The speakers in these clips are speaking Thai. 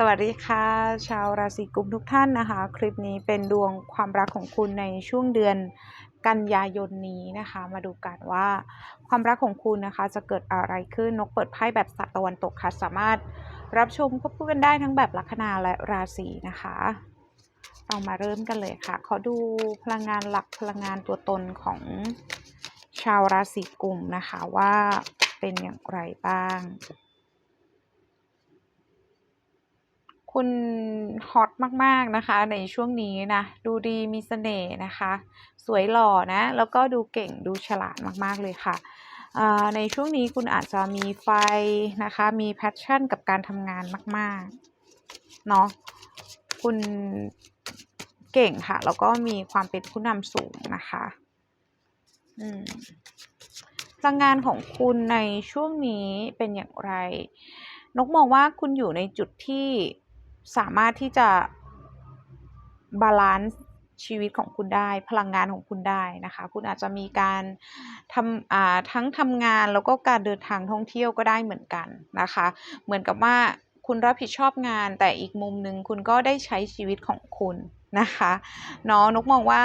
สวัสดีค่ะ ชาวราศีกุมทุกท่านนะคะ คลิปนี้เป็นดวงความรักของคุณในช่วงเดือนกันยายนนี้นะคะ มาดูกันว่าความรักของคุณนะคะจะเกิดอะไรขึ้นนกเปิดไพ่แบบสัตว์ตะวันตกค่ะสามารถรับชมควบคู่กันได้ทั้งแบบลัคนาและราศีนะคะเรามาเริ่มกันเลยค่ะ ขอดูพลังงานหลักพลังงานตัวตนของชาวราศีกุมนะคะว่าเป็นอย่างไรบ้าง คุณฮอตมากๆนะคะ ในช่วงนี้นะ ดูดีมีเสน่ห์นะคะ สวยหล่อนะ แล้วก็ดูเก่งดูฉลาดมากๆเลยค่ะในช่วงนี้คุณอาจจะมีไฟนะคะ มีแพชชั่นกับการทำงานมากๆเนาะคุณเก่งค่ะ แล้วก็มีความเป็นผู้นำสูงนะคะพลังงานของคุณในช่วงนี้เป็นอย่างไร นกมองว่าคุณอยู่ในจุดที่ สามารถที่จะบาลานซ์ชีวิตของคุณได้ พลังงานของคุณได้นะคะ คุณอาจจะมีการทำทั้งทำงานแล้วก็การเดินทางท่องเที่ยวก็ได้เหมือนกันนะคะ เหมือนกับว่าคุณรับผิดชอบงาน แต่อีกมุมหนึ่งคุณก็ได้ใช้ชีวิตของคุณนะคะเนาะนกมองว่า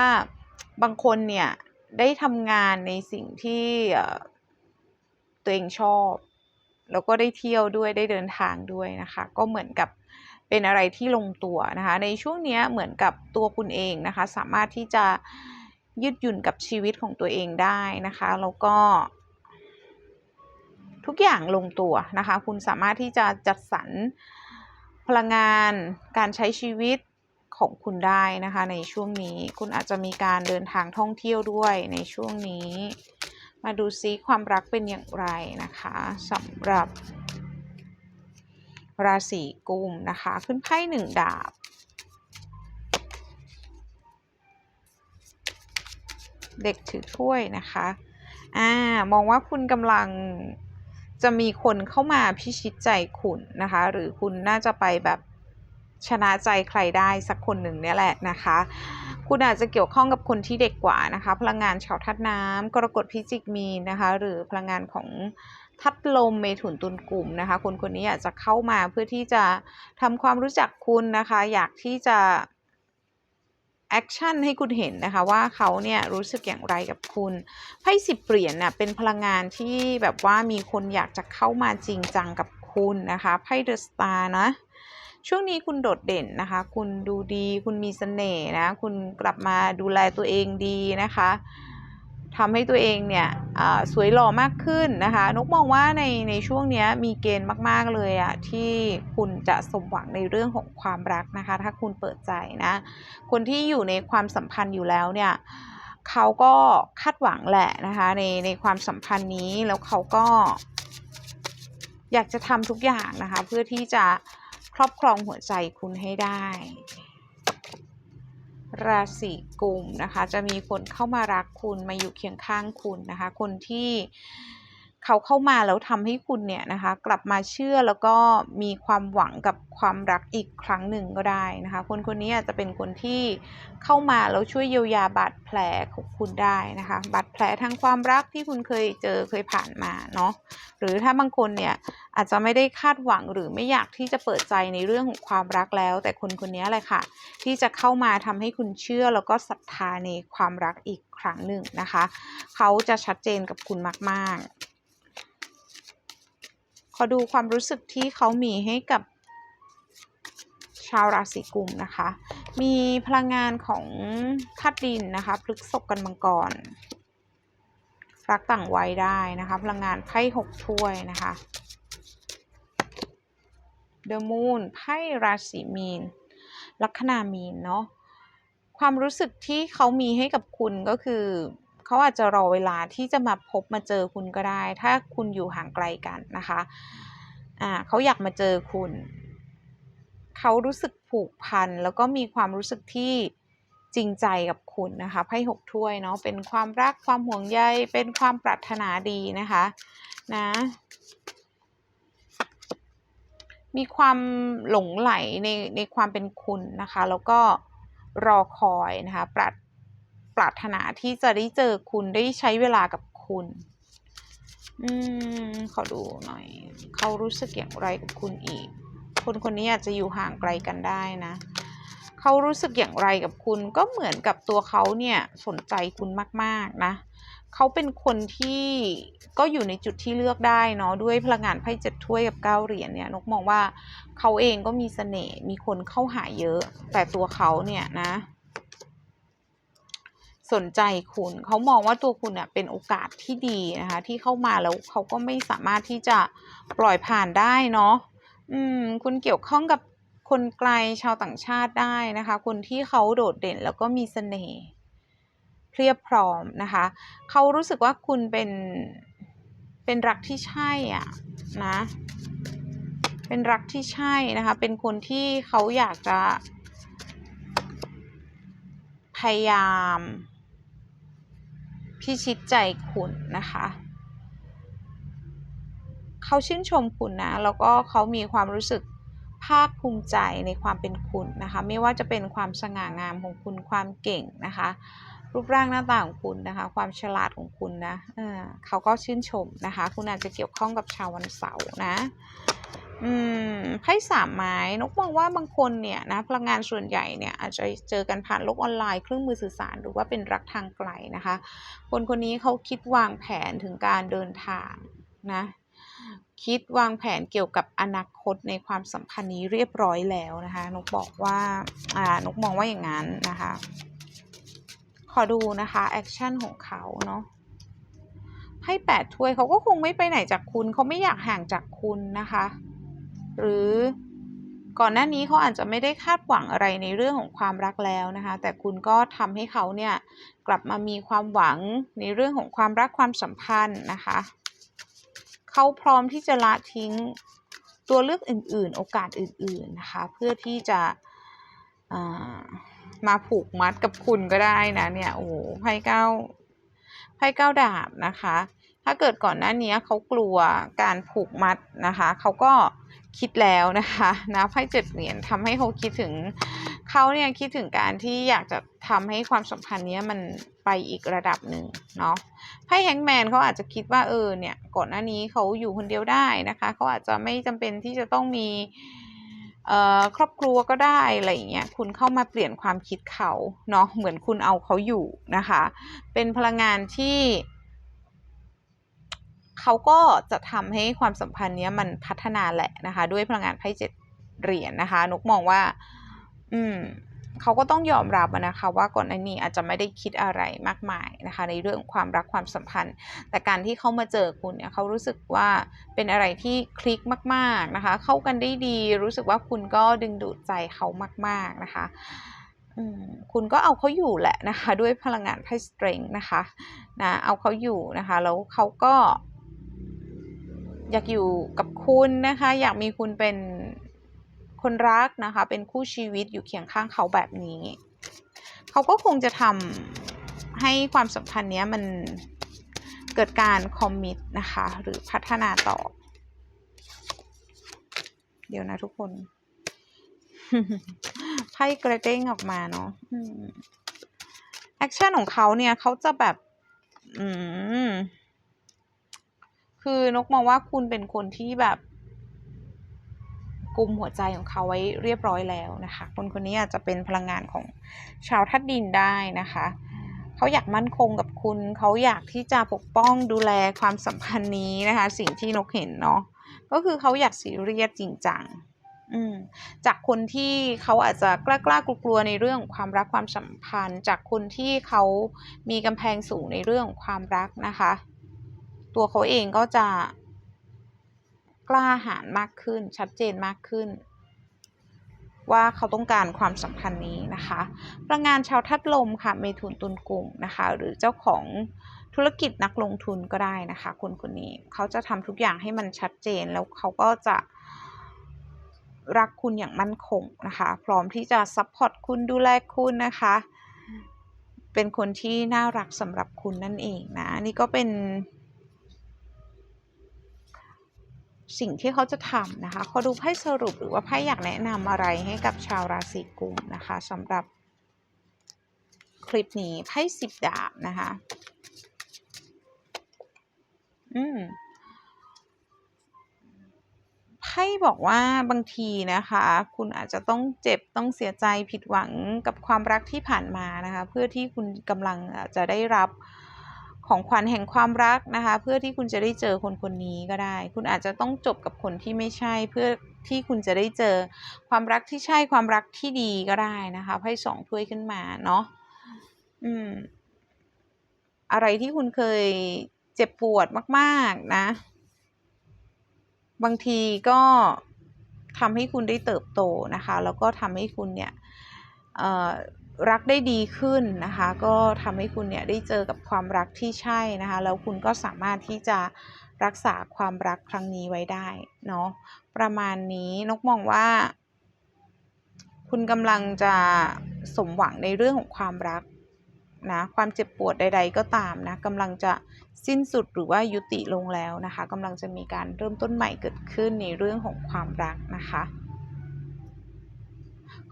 บางคนเนี่ยได้ทำงานในสิ่งที่ตัวเองชอบ แล้วก็ได้เที่ยวด้วยได้เดินทางด้วยนะคะ ก็เหมือนกับ เป็นอะไรที่ลงตัวนะคะ ในช่วงนี้เหมือนกับตัวคุณเองนะคะ สามารถที่จะยืดหยุ่นกับชีวิตของตัวเองได้นะคะ แล้วก็ ทุกอย่างลงตัวนะคะ คุณสามารถที่จะจัดสรรพลังงาน การใช้ชีวิตของคุณได้นะคะ ในช่วงนี้คุณอาจจะมีการเดินทางท่องเที่ยวด้วยในช่วงนี้ มาดูซิความรักเป็นอย่างไรนะคะสำหรับ ราศีกุมนะคะ ขึ้นไพ่หนึ่งดาบ เด็กถือถ้วยนะคะอ่ามองว่าคุณกำลังจะมีคนเข้ามาพิชิตใจคุณนะคะ หรือคุณน่าจะไปแบบชนะใจใครได้สักคนหนึ่งเนี่ยแหละนะคะ คุณอาจจะเกี่ยวข้องกับคนที่เด็กกว่านะคะ พลังงานชาวธาตุน้ำกรกฎพิจิกมีนะคะ หรือพลังงานของ ทัดลมเมถุนตุลกลุ่มนะคะ คนคนนี้อยาจจะเข้ามาเพื่อที่จะทำความรู้จักคุณนะคะ อยากที่จะแอคชั่นให้คุณเห็นนะคะว่าเขาเนี่ยรู้สึกอย่างไรกับคุณไพ่สิบเหรียญน่ะเป็นพลังงานที่แบบว่ามีคนอยากจะเข้ามาจริงจังกับคุณนะคะไพ่เดอะสตาร์นะช่วงนี้คุณโดดเด่นนะคะ คุณดูดี คุณมีเสน่ห์นะ คุณกลับมาดูแลตัวเองดีนะคะทำให้ตัวเองเนี่ย สวยหล่อมากขึ้นนะคะ นกมองว่าในในช่วงนี้มีเกณฑ์มากๆเลยอะที่คุณจะสมหวังในเรื่องของความรักนะคะ ถ้าคุณเปิดใจนะ คนที่อยู่ในความสัมพันธ์อยู่แล้วเนี่ยเขาก็คาดหวังแหละนะคะในในความสัมพันธ์นี้แล้วเขาก็ อยากจะทำทุกอย่างนะคะ เพื่อที่จะครอบครองหัวใจคุณให้ได้ ราศีกุมนะคะ จะมีคนเข้ามารักคุณมาอยู่เคียงข้างคุณนะคะ คนที่ เขาเข้ามาแล้วทำให้คุณเนี่ยนะคะ กลับมาเชื่อแล้วก็มีความหวังกับความรักอีกครั้งหนึ่งก็ได้นะคะ คนคนนี้อาจจะเป็นคนที่เข้ามาแล้วช่วยเยียวยาบาดแผลของคุณได้นะคะบาดแผลทางความรักที่คุณเคยเจอเคยผ่านมาเนาะหรือถ้าบางคนเนี่ยอาจจะไม่ได้คาดหวังหรือไม่อยากที่จะเปิดใจในเรื่องของความรักแล้ว แต่คนคนนี้แหละค่ะ ที่จะเข้ามาทำให้คุณเชื่อแล้วก็ศรัทธาในความรักอีกครั้งหนึ่งนะคะ เขาจะชัดเจนกับคุณมาก ๆ อดูความรู้สึกที่เขามีให้กับชาวราศีกุมนะคะ มีพลังงานของธาตุดินนะคะพฤกษบกันมังกร รักต่างวัยได้นะคะ พลังงานไพ่หกถ้วยนะคะ The Moon ไพ่ราศีมีน ลัคนามีนเนาะความรู้สึกที่เขามีให้กับคุณก็คือ เขาอาจจะรอเวลาที่จะมาพบมาเจอคุณก็ได้ ถ้าคุณอยู่ห่างไกลกันนะคะอ่าเขาอยากมาเจอคุณ เขารู้สึกผูกพันแล้วก็มีความรู้สึกที่จริงใจกับคุณนะคะไพ่หกถ้วยเนาะเป็นความรักความห่วงใยเป็นความปรารถนาดีนะคะนะมีความหลงไหลในในความเป็นคุณนะคะ แล้วก็รอคอยนะคะปราร ปรารถนาที่จะได้เจอคุณได้ใช้เวลากับคุณ อืมขอดูหน่อย เขารู้สึกอย่างไรกับคุณอีก คนคนนี้อาจจะอยู่ห่างไกลกันได้นะเขารู้สึกอย่างไรกับคุณก็เหมือนกับตัวเขาเนี่ยสนใจคุณมาก ๆ นะเขาเป็นคนที่ก็อยู่ในจุดที่เลือกได้เนาะด้วยพลังงานไพ่เจ็ดถ้วยกับเก้าเหรียญเนี่ยนกมองว่าเขาเองก็มีเสน่ห์มีคนเข้าหาเยอะ แต่ตัวเขาเนี่ยนะ สนใจคุณ เขามองว่าตัวคุณเนี่ยเป็นโอกาสที่ดีนะคะ ที่เข้ามาแล้วเขาก็ไม่สามารถที่จะปล่อยผ่านได้เนาะอืม คุณเกี่ยวข้องกับคนไกลชาวต่างชาติได้นะคะ คนที่เขาโดดเด่นแล้วก็มีเสน่ห์เพียบพร้อมนะคะ เขารู้สึกว่าคุณเป็นเป็นรักที่ใช่อะนะ เป็นรักที่ใช่นะคะ เป็นคนที่เขาอยากจะพยายาม พิชิตใจคุณนะคะ เขาชื่นชมคุณนะ แล้วก็เขามีความรู้สึกภาคภูมิใจในความเป็นคุณนะคะ ไม่ว่าจะเป็นความสง่างามของคุณความเก่งนะคะ รูปร่างหน้าตาของคุณนะคะ ความฉลาดของคุณนะเออเขาก็ชื่นชมนะคะ คุณอาจจะเกี่ยวข้องกับชาววันเสาร์นะ อืม ไพ่สามไม้นกมองว่าบางคนเนี่ยนะพลังงานส่วนใหญ่เนี่ยอาจจะเจอกันผ่านโลกออนไลน์เครื่องมือสื่อสารหรือว่าเป็นรักทางไกลนะคะ คนคนนี้เขาคิดวางแผนถึงการเดินทางนะคิดวางแผนเกี่ยวกับอนาคตในความสัมพันธ์นี้เรียบร้อยแล้วนะคะนกบอกว่าอ่านกมองว่าอย่างนั้นนะคะ ขอดูนะคะแอคชั่นของเขาเนาะให้แปดถ้วยเขาก็คงไม่ไปไหนจากคุณเขาไม่อยากห่างจากคุณนะคะ หรือก่อนหน้านี้เขาอาจจะไม่ได้คาดหวังอะไรในเรื่องของความรักแล้วนะคะ แต่คุณก็ทำให้เขาเนี่ยกลับมามีความหวังในเรื่องของความรักความสัมพันธ์นะคะเขาพร้อมที่จะละทิ้งตัวเลือกอื่น ๆ โอกาสอื่น ๆนะคะ เพื่อที่จะมาผูกมัดกับคุณก็ได้นะเนี่ยโอ้โหไพ่เก้าไพ่เก้าดาบนะคะ ถ้าเกิดก่อนหน้านี้เขากลัวการผูกมัดนะคะเขาก็คิดแล้วนะคะนะไพ่เจ็ดเหรียญทำให้เขาคิดถึงเขาเนี่ยคิดถึงการที่อยากจะทำให้ความสัมพันธ์นี้มันไปอีกระดับหนึ่งเนาะไพ่แฮงแมนเขาอาจจะคิดว่าเออเนี่ยก่อนหน้านี้เขาอยู่คนเดียวได้นะคะเขาอาจจะไม่จำเป็นที่จะต้องมีครอบครัวก็ได้อะไรอย่างเงี้ยคุณเข้ามาเปลี่ยนความคิดเขาเนาะเหมือนคุณเอาเขาอยู่นะคะ เป็นพลังงานที่ เขาก็จะทำให้ความสัมพันธ์เนี้ยมันพัฒนาแหละนะคะ ด้วยพลังงานไพ่เจ็ดเหรียญนะคะนกมองว่า อืมเขาก็ต้องยอมรับนะคะ ว่าก่อนหน้านี้อาจจะไม่ได้คิดอะไรมากมายนะคะ ในเรื่องความรักความสัมพันธ์ แต่การที่เขามาเจอคุณเนี่ยเขารู้สึกว่าเป็นอะไรที่คลิกมาก ๆนะคะ เข้ากันได้ดี รู้สึกว่าคุณก็ดึงดูดใจเขามาก ๆนะคะคุณก็เอาเขาอยู่แหละนะคะ ด้วยพลังงานไพ่สตริงนะคะนะเอาเขาอยู่นะคะ แล้วเขาก็ อยากอยู่กับคุณนะคะ อยากมีคุณเป็นคนรักนะคะ เป็นคู่ชีวิตอยู่เคียงข้างเขาแบบนี้ เขาก็คงจะทำให้ความสัมพันธ์นี้มันเกิดการคอมมิตนะคะ หรือพัฒนาต่อ เดี๋ยวนะทุกคนไพ่กระเด้งออกมาเนาะแอคชั่นของเขาเนี่ยเขาจะแบบ อืม คือนกมองว่าคุณเป็นคนที่แบบกุมหัวใจของเขาไว้เรียบร้อยแล้วนะคะ คนคนนี้อาจจะเป็นพลังงานของชาวทัดดินได้นะคะ เขาอยากมั่นคงกับคุณ เขาอยากที่จะปกป้องดูแลความสัมพันธ์นี้นะคะ สิ่งที่นกเห็นเนาะ ก็คือเขาอยากซีเรียสจริงจังจากคนที่เขาอาจจะกล้ากล้ากลัวในเรื่องความรักความสัมพันธ์ จากคนที่เขามีกำแพงสูงในเรื่องความรักนะคะ ตัวเขาเองก็จะกล้าหาญมากขึ้น ชัดเจนมากขึ้น ว่าเขาต้องการความสัมพันธ์นี้นะคะพลังงานชาวทัดลมค่ะเมทุนตุนกลุ่มนะคะ หรือเจ้าของธุรกิจนักลงทุนก็ได้นะคะ คนคนนี้เขาจะทำทุกอย่างให้มันชัดเจนแล้วเขาก็จะรักคุณอย่างมั่นคงนะคะ พร้อมที่จะซัพพอร์ตคุณดูแลคุณนะคะ เป็นคนที่น่ารักสำหรับคุณนั่นเองนะ นี่ก็เป็น สิ่งที่เขาจะทำนะคะ ขอดูไพ่สรุปหรือว่าไพ่อยากแนะนำอะไรให้กับชาวราศีกุมนะคะสำหรับคลิปนี้ไพ่สิบดาบนะคะ อืมไพ่บอกว่าบางทีนะคะ คุณอาจจะต้องเจ็บต้องเสียใจผิดหวังกับความรักที่ผ่านมานะคะ เพื่อที่คุณกำลังจะได้รับ ของขวัญแห่งความรักนะคะ เพื่อที่คุณจะได้เจอคนคนนี้ก็ได้ คุณอาจจะต้องจบกับคนที่ไม่ใช่เพื่อที่คุณจะได้เจอความรักที่ใช่ความรักที่ดีก็ได้นะคะไพ่สองถ้วยขึ้นมาเนาะอืม อะไรที่คุณเคยเจ็บปวดมาก ๆ นะ บางทีก็ทำให้คุณได้เติบโตนะคะ แล้วก็ทำให้คุณเนี่ย เอ่อ รักได้ดีขึ้นนะคะ ก็ทำให้คุณเนี่ยได้เจอกับความรักที่ใช่นะคะ แล้วคุณก็สามารถที่จะรักษาความรักครั้งนี้ไว้ได้เนาะประมาณนี้นกมองว่า คุณกำลังจะสมหวังในเรื่องของความรักนะความเจ็บปวดใด ๆ ก็ตามนะกำลังจะสิ้นสุดหรือว่ายุติลงแล้วนะคะกำลังจะมีการเริ่มต้นใหม่เกิดขึ้นในเรื่องของความรักนะคะ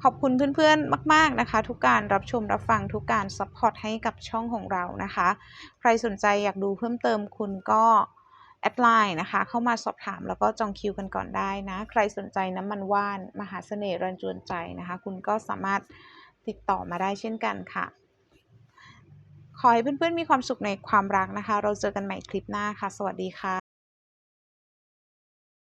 ขอบคุณเพื่อนๆ มาก ๆนะคะ ทุกการรับชมรับฟังทุกการซัพพอร์ตให้กับช่องของเรานะคะ ใครสนใจอยากดูเพิ่มเติมคุณก็แอดไลน์นะคะ เข้ามาสอบถามแล้วก็จองคิวกันก่อนได้นะ ใครสนใจน้ำมันว่านมหาเสน่ห์รันจวนใจนะคะ คุณก็สามารถติดต่อมาได้เช่นกันค่ะ ขอให้เพื่อนๆมีความสุขในความรักนะคะ เราเจอกันใหม่คลิปหน้าค่ะ สวัสดีค่ะ